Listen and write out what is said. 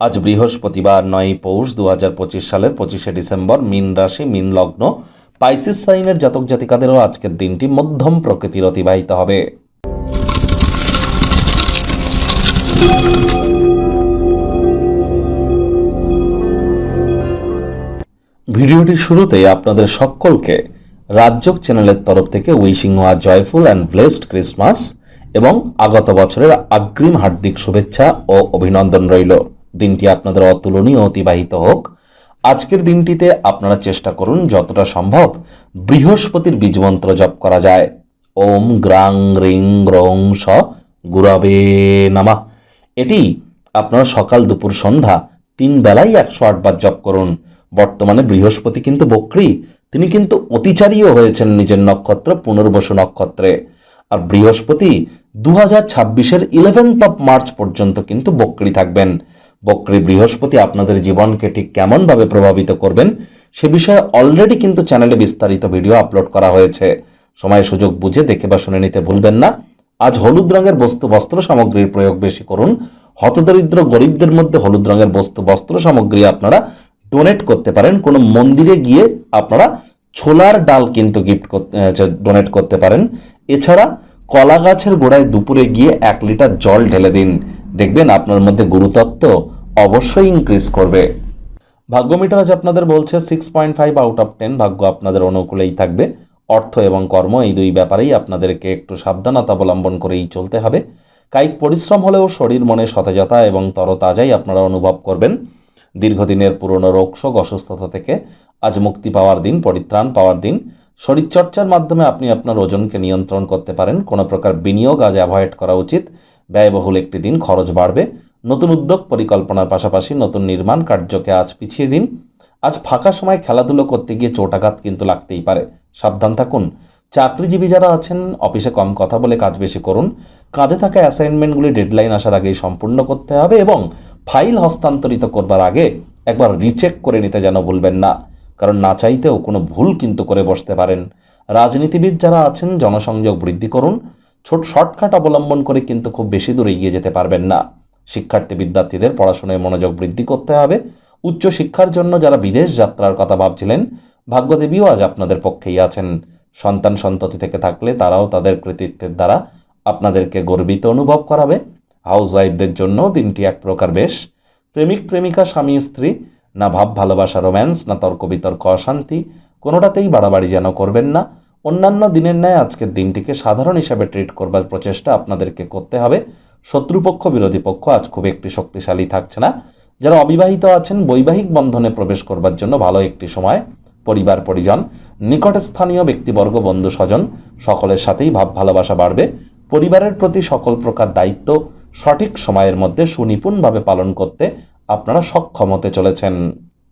আজ বৃহস্পতিবার নয় পৌষ দু পঁচিশ সালের পঁচিশে ডিসেম্বর মিন রাশি, মিন লগ্ন, পাইসিস সাইনের জাতক জাতিকাদেরও আজকের দিনটি মধ্যম প্রকৃতির অতিবাহিত হবে। ভিডিওটির শুরুতে আপনাদের সকলকে রাজ্যক চ্যানেলের তরফ থেকে উইশিং হওয়া জয়ফুল অ্যান্ড ব্লেসড ক্রিসমাস এবং আগত বছরের আগ্রিম হার্দিক শুভেচ্ছা ও অভিনন্দন রইল। দিনটি আপনাদের অতুলনীয় অতিবাহিত হোক। আজকের দিনটিতে আপনারা চেষ্টা করুন যতটা সম্ভব বৃহস্পতির বীজমন্ত্র জপ করা যায়। ওম গ্রাং রিং গ্রং স গুরবে নামা। এটি আপনারা সকাল দুপুর সন্ধ্যা তিন বেলায় একশো আটবার জপ করুন। বর্তমানে বৃহস্পতি কিন্তু বক্রী, তিনি কিন্তু অতিচারীও হয়েছেন নিজের নক্ষত্র পুনর্বসু নক্ষত্রে। আর বৃহস্পতি দু হাজার ছাব্বিশের ইলেভেন্থ অফ মার্চ পর্যন্ত কিন্তু বক্রী থাকবেন। বক্রী বৃহস্পতি আপনাদের জীবনকে ঠিক কেমনভাবে প্রভাবিত করবেন, সে বিষয়ে অলরেডি কিন্তু চ্যানেলে বিস্তারিত ভিডিও আপলোড করা হয়েছে। সময় সুযোগ বুঝে দেখে বা শুনে নিতে ভুলবেন না। আজ হলুদ রঙের বস্তু বস্ত্র সামগ্রীর প্রয়োগ বেশি করুন। হতদরিদ্র গরিবদের মধ্যে হলুদ রঙের বস্তু বস্ত্র সামগ্রী আপনারা ডোনেট করতে পারেন। কোনো মন্দিরে গিয়ে আপনারা ছোলার ডাল কিন্তু গিফট করতে ডোনেট করতে পারেন। এছাড়া কলা গাছের গোড়ায় দুপুরে গিয়ে এক লিটার জল ঢেলে দিন। দেখবেন আপনার মধ্যে গুরুতত্ত্ব অবশ্যই ইনক্রিজ করবে। ভাগ্য মিটার আজ আপনাদের বলছে six point five out of ten ভাগ্য আপনাদের অনুকূলেই থাকবে। অর্থ এবং কর্ম এই দুই ব্যাপারেই আপনাদেরকে একটু সাবধানতা অবলম্বন করেই চলতে হবে। কায়িক পরিশ্রম হলেও শরীর, মনে সতেজতা এবং তরতাজাই আপনারা অনুভব করবেন। দীর্ঘদিনের পুরনো রোগশোক অসুস্থতা থেকে আজ মুক্তি পাওয়ার দিন, পরিত্রাণ পাওয়ার দিন। শরীরচর্চার মাধ্যমে আপনি আপনার ওজনকে নিয়ন্ত্রণ করতে পারেন। কোনো প্রকার বিনিয়োগ আজ অ্যাভয়েড করা উচিত। ব্যয়বহুল একটি দিন খরচ বাড়বে। নতুন উদ্যোগ পরিকল্পনার পাশাপাশি নতুন নির্মাণ কার্যকে আজ পিছিয়ে দিন। আজ ফাঁকা সময় খেলাধুলো করতে গিয়ে চোটাঘাত কিন্তু লাগতেই পারে। সাবধান থাকুন। চাকরিজীবী যারা আছেন, অফিসে কম কথা বলে কাজ বেশি করুন। কাঁধে থাকা অ্যাসাইনমেন্টগুলি ডেডলাইন আসার আগেই সম্পূর্ণ করতে হবে এবং ফাইল হস্তান্তরিত করবার আগে একবার রিচেক করে নিতে যেন ভুলবেন না। কারণ না চাইতেও কোনো ভুল কিন্তু করে বসতে পারেন। রাজনীতিবিদ যারা আছেন, জনসংযোগ বৃদ্ধি করুন। ছোট শর্টকাট অবলম্বন করে কিন্তু খুব বেশি দূর এগিয়ে যেতে পারবেন না। শিক্ষার্থী বিদ্যার্থীদের পড়াশোনায় মনোযোগ বৃদ্ধি করতে হবে। উচ্চ শিক্ষার জন্য যারা বিদেশ যাত্রার কথা ভাবছিলেন, ভাগ্যদেবীও আজ আপনাদের পক্ষেই আছেন। সন্তান সন্ততি থেকে থাকলে তারাও তাদের কৃতিত্বের দ্বারা আপনাদেরকে গর্বিত অনুভব করাবে। হাউস ওয়াইফদের জন্য দিনটি এক প্রকার বেশ। প্রেমিক, প্রেমিকা, স্বামী, স্ত্রী, না ভাব, ভালোবাসা, রোম্যান্স, না তর্ক বিতর্ক, অশান্তি, কোনোটাতেই বাড়াবাড়ি যেন করবেন না। অন্যান্য দিনের ন্যায় আজকের দিনটিকে সাধারণ হিসাবে ট্রিট করবার প্রচেষ্টা আপনাদেরকে করতে হবে। শত্রুপক্ষ, বিরোধী পক্ষ আজ খুব একটি শক্তিশালী থাকছে না। যারা অবিবাহিত আছেন, বৈবাহিক বন্ধনে প্রবেশ করবার জন্য ভালো একটি সময়। পরিবার, পরিজন, নিকটস্থানীয় ব্যক্তিবর্গ, বন্ধু, স্বজন, সকলের সাথেই ভাব ভালোবাসা বাড়বে। পরিবারের প্রতি সকল প্রকার দায়িত্ব সঠিক সময়ের মধ্যে সুনিপুণভাবে পালন করতে আপনারা সক্ষম হতে চলেছেন।